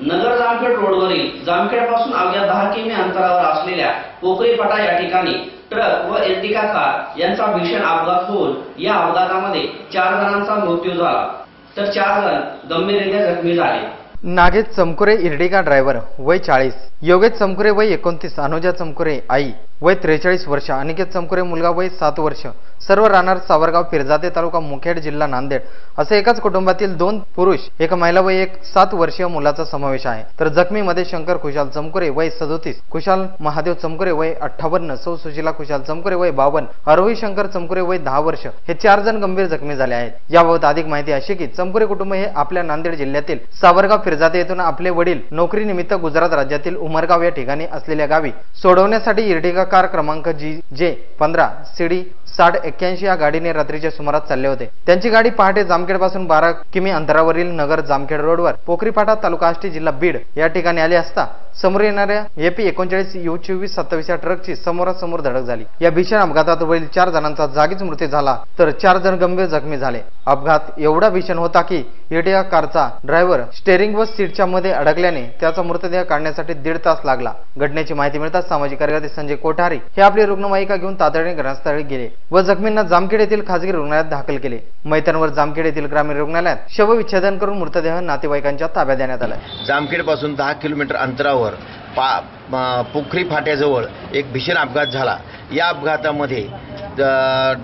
नगर जामखेड रोडवरील जामखेडपासून अवघ्या दहा किमी अंतरावर असलेल्या पोखरी फाटा या ठिकाणी ट्रक व एर्टिका कार यांचा भीषण अपघात होऊन या अपघातामध्ये चार जणांचा मृत्यू झाला. तर चार जण गंभीररित्या जखमी झाले. नागेश चमकुरे इर्डिका ड्रायव्हर वय चाळीस. योगेश चमकुरे वय एकोणतीस. अनुजा चमकुरे आई. वय त्रेचाळीस वर्ष अनिकेत चमकुरे मुलगा वय सात वर्ष. सर्व राहणार सावरगाव पिरजाते तालुका मुखेड जिल्हा नांदेड. असे एकाच कुटुंबातील दोन पुरुष एक महिला व एक सात वर्षीय मुलाचा समावेश आहे. तर जखमीमध्ये शंकर खुशाल चमकुरे वय सदोतीस खुशाल महादेव चमकुरे वय अठ्ठावन्न सौ सुशिला खुशाल चमकुरे वय बावन्न आरोही शंकर चमकुरे वय दहा वर्ष. हे चार जण गंभीर जखमी झाले आहेत. याबाबत अधिक माहिती अशी की चमकुरे कुटुंब हे आपल्या नांदेड जिल्ह्यातील सावरगाव फिरजाते येथून आपले वडील नोकरीनिमित्त गुजरात राज्यातील उमरगाव या ठिकाणी असलेल्या गावी सोडवण्यासाठी इर्टिगा कार क्रमांक जी जे पंधरा सीडी साठ एक्क्याऐंशी या गाडीने रात्रीच्या सुमारास चालले होते. त्यांची गाडी पहाटे जामखेडपासून बारा किमी अंतरावरील नगर जामखेड रोडवर पोखरीपाटा तालुका आष्टी जिल्हा बीड या ठिकाणी आली असता समोर येणाऱ्या एपी एकोणचाळीस यू चोवीस सत्तावीस या ट्रकची समोरासमोर धडक झाली. या भीषण अपघातात वरील चार जणांचा जागीच मृत्यू झाला तर चार जण गंभीर जखमी झाले. अपघात एवढा भीषण होता की इटिया कारचा ड्रायव्हर स्टेअरिंग व सीटच्या मध्ये अडकल्याने त्याचा मृतदेह काढण्यासाठी दीड तास लागला. घटनेची माहिती मिळताच सामाजिक कार्यकर्ते संजय कोठारी हे आपली रुग्णवाहिका घेऊन तातडीने घटनास्थळी गेले व जखमींना जामखेड येथील खासगी रुग्णालयात दाखल केले. मैतांवर जामखेड येथील ग्रामीण रुग्णालयात शवविच्छेदन करून मृतदेह नातेवाईकांच्या ताब्यात देण्यात आला. जामखेडपासून दहा किलोमीटर अंतरावर पा म- पोखरी फाट्याजवळ एक भीषण अपघात झाला. या अपघातामध्ये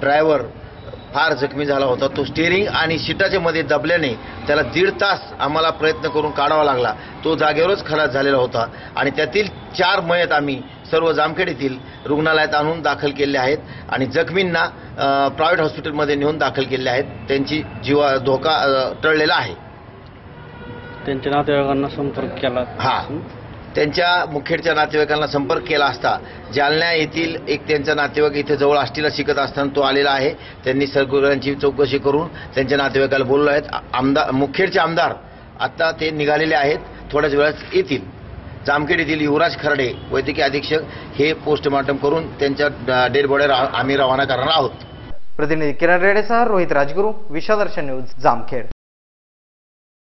ड्रायव्हर फार जखमी झाला होता. तो स्टेअरिंग आणि सीटाच्या मध्ये दबल्याने त्याला दीड तास आम्हाला प्रयत्न करून काढावा लागला. तो जागेवरच खलास झालेला होता आणि त्यातील चार मयत आम्ही सर्व जामखेड येथील रुग्णालयात आणून दाखल केले आहेत आणि जखमींना प्रायव्हेट हॉस्पिटलमध्ये नेऊन दाखल केले आहेत. त्यांची जीवा धोका टळलेला आहे. त्यांच्या नातेवाईकांना संपर्क केला. हा. त्यांच्या मुखेडच्या नातेवाईकांना संपर्क केला असता जालना येथील एक त्यांचा नातेवाईक इथे जवळ आष्टीला शिकत असताना तो आलेला आहे. त्यांनी सरकुरांची चौकशी करून त्यांच्या नातेवाईकाला बोललो आहेत आमदार मुखेडचे आमदार आत्ता ते निघालेले आहेत. थोड्याच वेळात येतील. जामखेड येथील युवराज खर्डे वैद्यकीय अधीक्षक हे पोस्टमॉर्टम करून त्यांच्या डेड बॉडी आम्ही रवाना करणार आहोत. प्रतिनिधी किरण रेडेसह रोहित राजगुरू विश्वदर्शन न्यूज जामखेड.